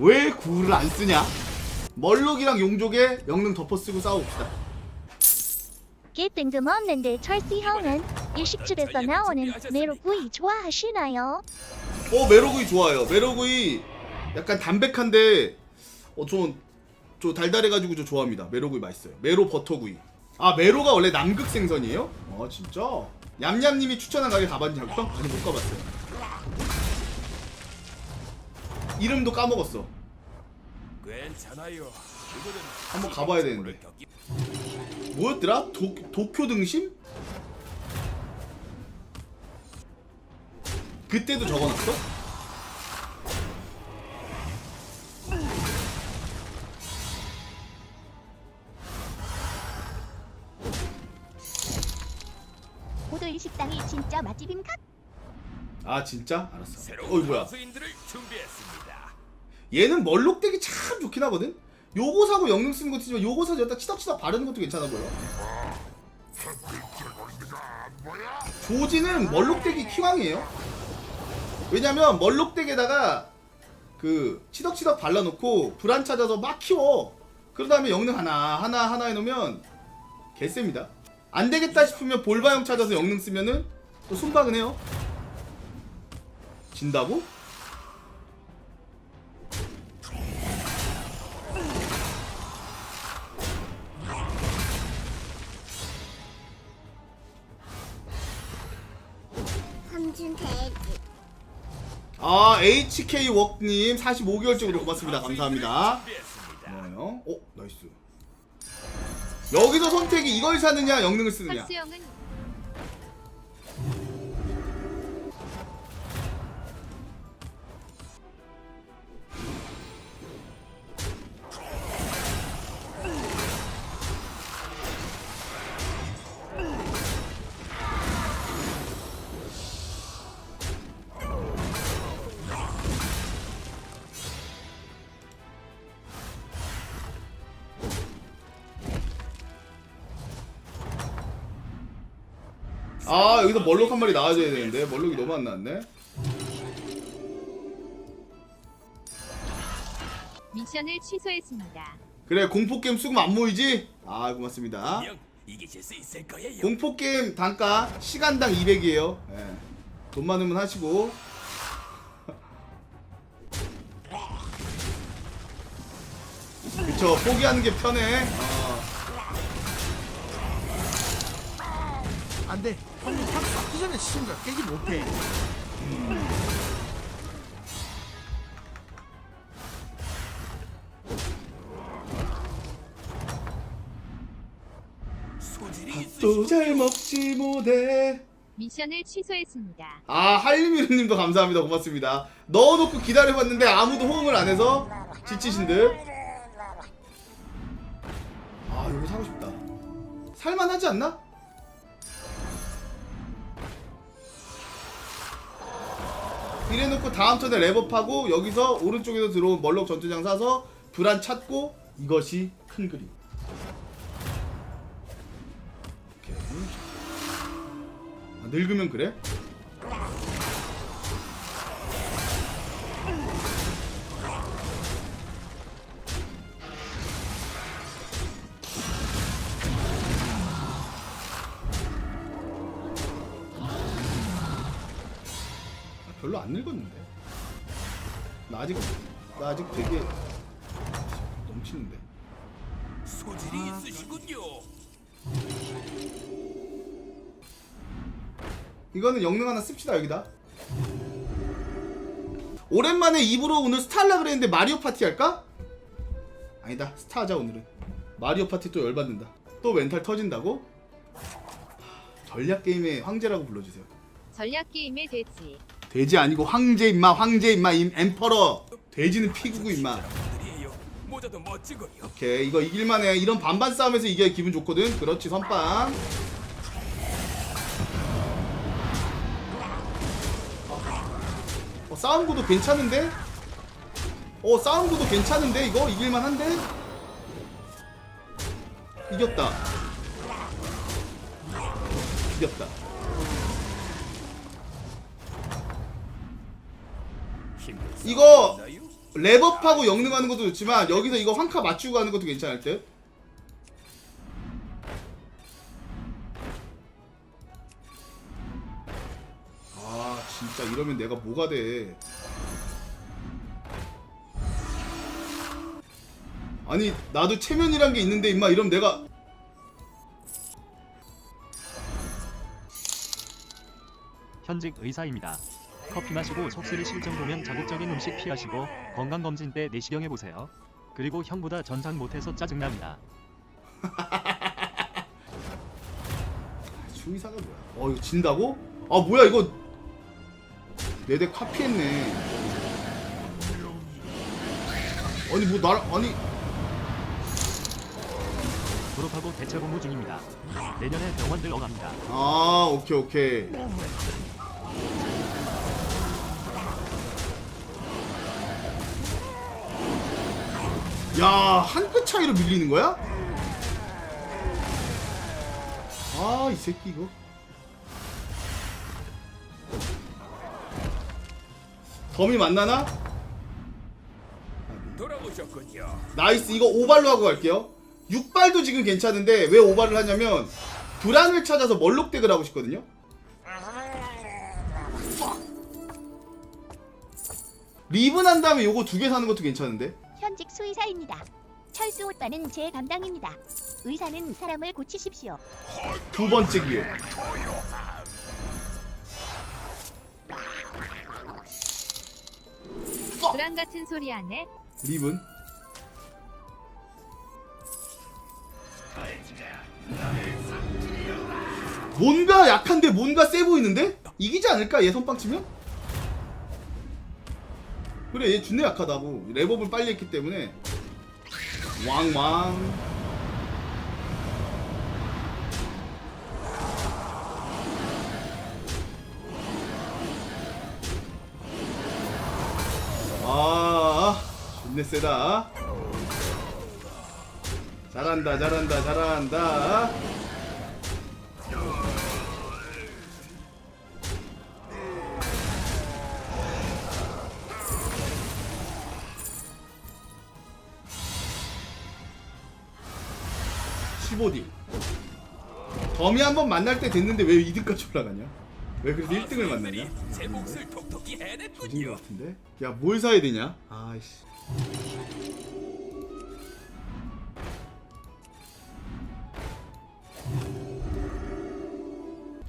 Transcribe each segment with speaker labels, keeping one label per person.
Speaker 1: 왜 구를 안 쓰냐? 멀록이랑 용족에 영능 덮어 쓰고 싸워봅시다.
Speaker 2: 게 뜬금없는데 철씨 형은 일식집에서 나오는 메로구이 좋아하시나요?
Speaker 1: 어 메로구이 좋아요. 메로구이 약간 담백한데 어좀좀 달달해가지고 저 좋아합니다. 메로구이 맛있어요. 메로 버터구이. 아 메로가 원래 남극 생선이에요? 아 진짜? 얌얌님이 추천한 가게 가봤냐고요? 아니 못 가봤어요. 이름도 까먹었어.
Speaker 3: 괜찮아요.
Speaker 1: 한번 가봐야 되는데. 뭐였더라? 도, 도쿄 등심? 그때도 적어놨어?
Speaker 2: 고도 일 식당이 진짜 맛집임까?
Speaker 1: 아 진짜? 알았어.
Speaker 3: 새로운
Speaker 1: 어이 뭐야?
Speaker 3: 준비했습니다.
Speaker 1: 얘는 멀록대기 참 좋긴 하거든. 요거 사고 영능 쓰는 것도 있지만 요거 사서 여기다 치덕치덕 바르는 것도 괜찮아 보여. 조지는 멀록대기 키왕이에요. 왜냐면 멀록대기에다가 그 치덕치덕 발라놓고 불안 찾아서 막 키워. 그런 다음에 영능 하나 하나 하나 해놓으면 개쎄입니다. 안 되겠다 싶으면 볼바형 찾아서 영능 쓰면은 또 순박은 해요. 진다고? HK 웍님 45개월적으로 고맙습니다. 감사합니다. 뭐요? 어 나이스. 여기서 선택이 이걸 사느냐 영능을 쓰느냐.
Speaker 2: 철수형은
Speaker 1: 아 여기서 멀록 한 마리 나와줘야 되는데 멀록이 너무 안 나왔네.
Speaker 2: 미션을 취소했습니다.
Speaker 1: 그래 공포 게임 수금 안 모이지? 아 고맙습니다.
Speaker 3: 분명 이기실 수 있을 거예요.
Speaker 1: 공포 게임 단가 시간당 200이에요. 돈 많으면 하시고. 그쵸 포기하는 게 편해. 어.
Speaker 4: 안돼 형님 탁 쐈기 전에 시청자 깨지 못해
Speaker 1: 또. 잘 먹지 못해.
Speaker 2: 미션을 취소했습니다.
Speaker 1: 아 할리미르님도 감사합니다 고맙습니다 넣어놓고 기다려봤는데 아무도 호응을 안 해서 지치신 듯아 이거 사고 싶다 살만하지 않나? 이래놓고 다음 턴에 랩업하고 여기서 오른쪽에서 들어온 멀럭 전투장 사서 불안 찾고 이것이 큰 그림. 아, 늙으면 그래? 별로 안 늙었는데. 나 아직 나 아직 되게 넘치는데.
Speaker 3: 소질이 있으시군요.
Speaker 1: 이거는 영능 하나 씁시다 여기다. 오랜만에 입으로 오늘 스타 하려 그랬는데 마리오 파티 할까? 아니다 스타 하자 오늘은. 마리오 파티 또 열받는다. 또 멘탈 터진다고? 하, 전략 게임의 황제라고 불러주세요.
Speaker 2: 전략 게임의 돼지.
Speaker 1: 돼지 아니고 황제 임마 황제 임마 임 엠퍼러. 돼지는 피구고 임마. 오케이 이거 이길만해. 이런 반반 싸움에서 이겨야 기분 좋거든. 그렇지 선빵. 어, 싸움 구도 괜찮은데? 어 싸움 구도 괜찮은데 이거 이길만한데? 이겼다. 이겼다. 이거? 랩업하고 영능하는 것도 좋지만 여기서 이거 황카 맞추고 가는 것도 괜찮을 듯. 아 진짜 이러면 내가 뭐가 돼? 아니 나도 체면이란 게 있는데 임마 이러면 내가
Speaker 5: 현직 의사입니다. 커피 마시고 속쓰리 실 정도면 자극적인 음식 피하시고 건강검진 때 내시경 해보세요. 그리고 형보다 전산 못해서 짜증납니다.
Speaker 1: 중의사가 뭐야? 어 이거 진다고? 아 뭐야 이거 내대 카피했네. 아니 뭐나 아니
Speaker 5: 졸업하고 대체 공부 중입니다. 내년에 병원 들 어갑니다.
Speaker 1: 아 오케이 오케이. 야 한 끗 차이로 밀리는 거야? 아 이 새끼 이거. 덤이 만나나?
Speaker 3: 돌아오셨군요.
Speaker 1: 나이스 이거 오발로 하고 갈게요 6발도 지금 괜찮은데 왜 오발을 하냐면 불안을 찾아서 멀록덱을 하고 싶거든요 리븐 한 다음에 요거 두 개 사는 것도 괜찮은데
Speaker 2: 현직 수의사입니다. 철수 오빠는 제 담당입니다. 의사는 사람을 고치십시오.
Speaker 1: 두 번째 기회
Speaker 2: 불안 같은 소리 안 해?
Speaker 1: 리븐 뭔가 약한데 뭔가 세 보이는데? 이기지 않을까 얘 선빵 치면? 그래 얘 준내 약하다고. 랩업을 빨리 했기 때문에. 왕왕. 아 준내 세다. 잘한다 잘한다 잘한다 (15딜) 덤이 한번 만날 때 됐는데 왜 2등까지 올라가냐 왜 그래서 1등을 만났냐
Speaker 3: 제 몫을 톡톡히 해냈군요.
Speaker 1: 것 같은데? 야 뭘 사야 되냐? 아이씨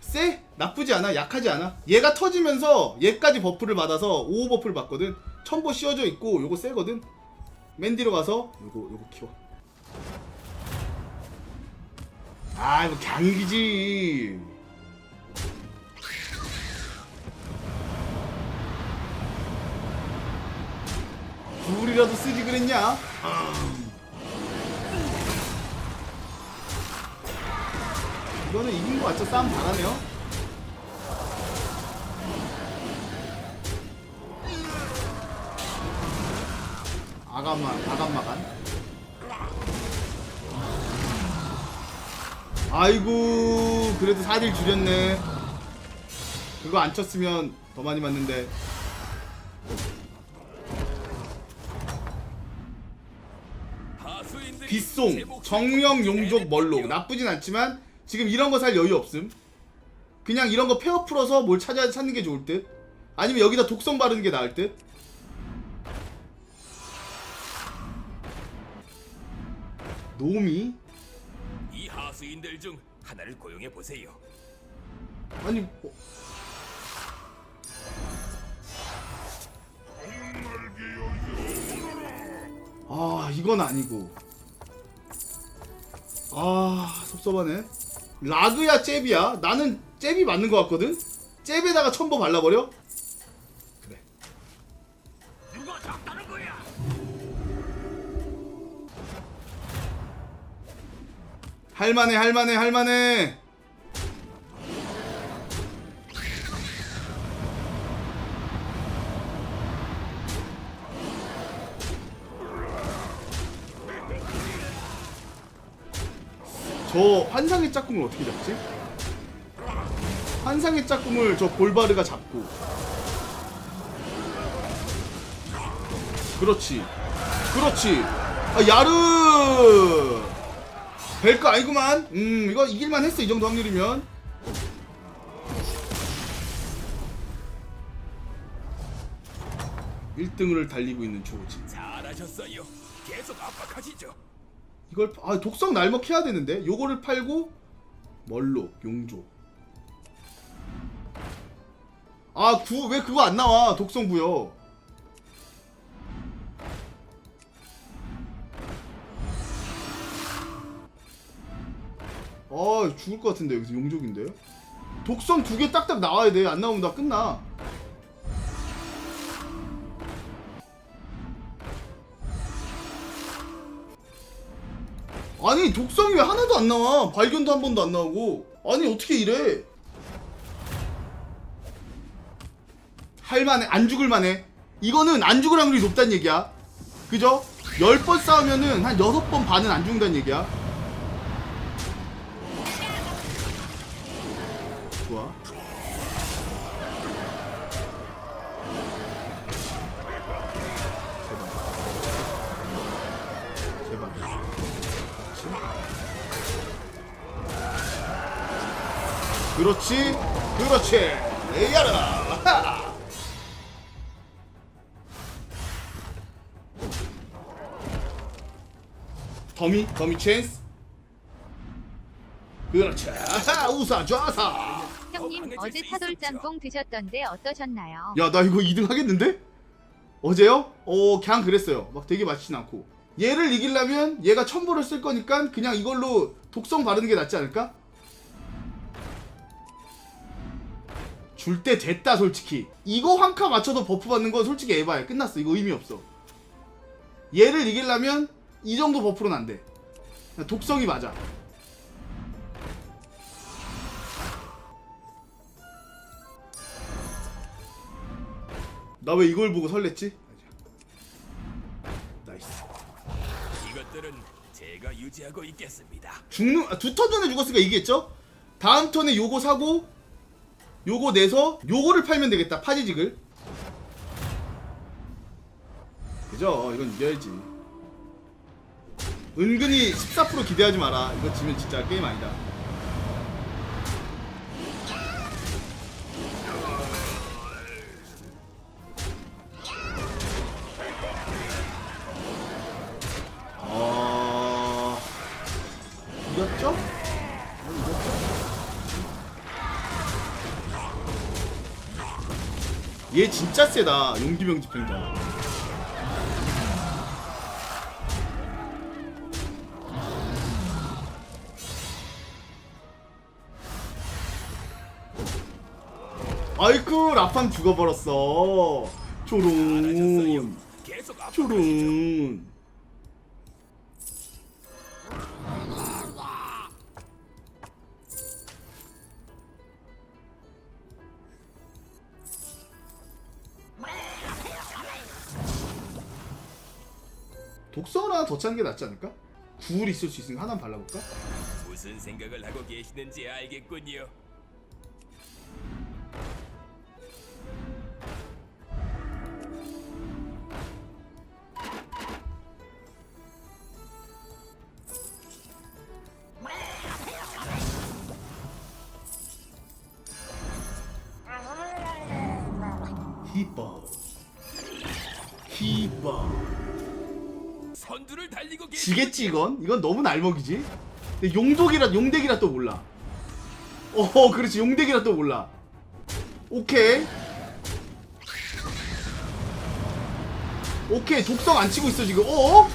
Speaker 1: 쎄? 나쁘지 않아 약하지 않아 얘가 터지면서 얘까지 버프를 받아서 5 버프를 받거든 첨보 씌워져 있고 요거 세거든 맨 뒤로 가서 요거 요거 키워 아 이거 강기지 둘이라도 쓰지 그랬냐? 이거는 이긴 거 맞죠? 싸움 잘하네요. 아감마, 아감마간. 아이고, 그래도 4딜 줄였네. 그거 안 쳤으면 더 많이 맞는데. 빗송, 정령, 용족,
Speaker 3: 해냈군요.
Speaker 1: 나쁘진 않지만 지금 이런 거 살 여유 없음. 그냥 이런 거 페어 풀어서 뭘 찾아 찾는 게 좋을 듯. 아니면 여기다 독성 바르는 게 나을 듯. 노미?
Speaker 3: 이 하수인들 중 하나를 고용해 보세요.
Speaker 1: 아니 뭐... 아 이건 아니고. 아 섭섭하네. 라그야 잽이야? 나는 잽이 맞는 것 같거든? 잽에다가 첨보 발라버려 할만해 할만해 할만해 저 환상의 짝꿍을 어떻게 잡지? 환상의 짝꿍을 저 볼바르가 잡고 그렇지. 그렇지. 아, 야르! 벨거 아니구만. 음, 이거 이길만 했어, 이 정도 확률이면. 일등을 달리고 있는 조지.
Speaker 3: 잘하셨어요. 계속 압박하시죠.
Speaker 1: 이걸, 아, 독성 날먹 해야 되는데? 요거를 팔고, 멀록, 용조. 아, 구, 왜 그거 안 나와? 독성 부여. 아, 죽을 것 같은데, 여기서 용족인데? 독성 두 개 딱딱 나와야 돼. 안 나오면 나 끝나. 아니, 독성이 왜 하나도 안 나와? 발견도 한 번도 안 나오고. 아니, 어떻게 이래? 할만해 안 죽을만해 이거는 안 죽을 확률이 높다는 얘기야 그죠? 10번 싸우면은 한 6번 반은 안 죽는다는 얘기야 그렇지? 그렇지. 에이야라 더미 더미 찬스. 그렇지. 아하, 우사 좌사.
Speaker 6: 형님
Speaker 3: 강해질
Speaker 6: 어제
Speaker 3: 수
Speaker 6: 차돌짬뽕 드셨던데 어떠셨나요?
Speaker 1: 야 나 이거 2등 하겠는데? 어제요? 어 그냥 그랬어요. 막 되게 맛있진 않고. 얘를 이기려면 얘가 첨보를 쓸 거니까 그냥 이걸로 독성 바르는 게 낫지 않을까? 줄 때 됐다 솔직히. 이거 한카 맞춰서 버프 받는 건 솔직히 에바야. 끝났어. 이거 의미 없어. 얘를 이기려면 이 정도 버프로는 안돼. 독성이 맞아. 나 왜 이걸 보고 설렜지? 나이스.
Speaker 3: 이것들은 제가 유지하고 있겠습니다.
Speaker 1: 죽는 아, 두 턴 전에 죽었으니까 이기겠죠? 다음 턴에 요거 사고 요거 내서 요거를 팔면 되겠다 파지직을. 그죠? 이건 이겨야지. 은근히 14% 기대하지 마라. 이거 지면 진짜 게임 아니다 얘 진짜 세다 용기병 집행자 아이쿠 라판 죽어버렸어
Speaker 3: 잘하셨어요.
Speaker 1: 초롱. 초롱 독성을 하나 더 차는 게 낫지 않을까? 구울 있을 수 있으니까 하나 발라볼까?
Speaker 3: 무슨 생각을 하고 계시는지 알겠군요.
Speaker 1: 히버 히버
Speaker 3: 선두를 달리고 계시.
Speaker 1: 지겠지 이건? 이건 너무 날먹이지? 근데 용독이라 용덱이라 또 몰라 어 그렇지 용덱이라 또 몰라 오케이 오케이 독성 안 치고 있어 지금 어?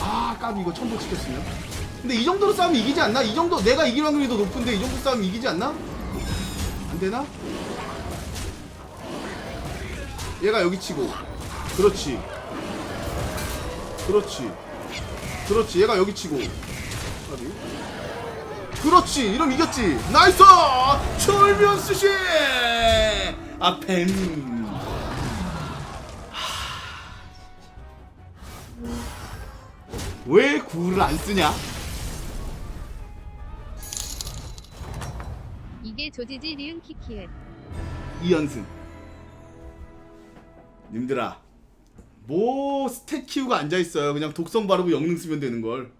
Speaker 1: 아 까비 이거 첨보 찍혔으면 근데 이 정도로 싸우면 이기지 않나? 이 정도 내가 이길 확률이 더 높은데 이 정도 싸우면 이기지 않나? 안 되나? 얘가 여기 치고 그렇지 그렇지. 그렇지. 얘가 여기 치고. 그렇지. 이러면 이겼지. 나이스! 철면 스시! 아펜 왜 구를 안 쓰냐?
Speaker 6: 이게 조지지 리은 키키은
Speaker 1: 이연승. 님들아 뭐 스탯 키우고 앉아 있어요. 그냥 독성 바르고 영능 쓰면 되는 걸.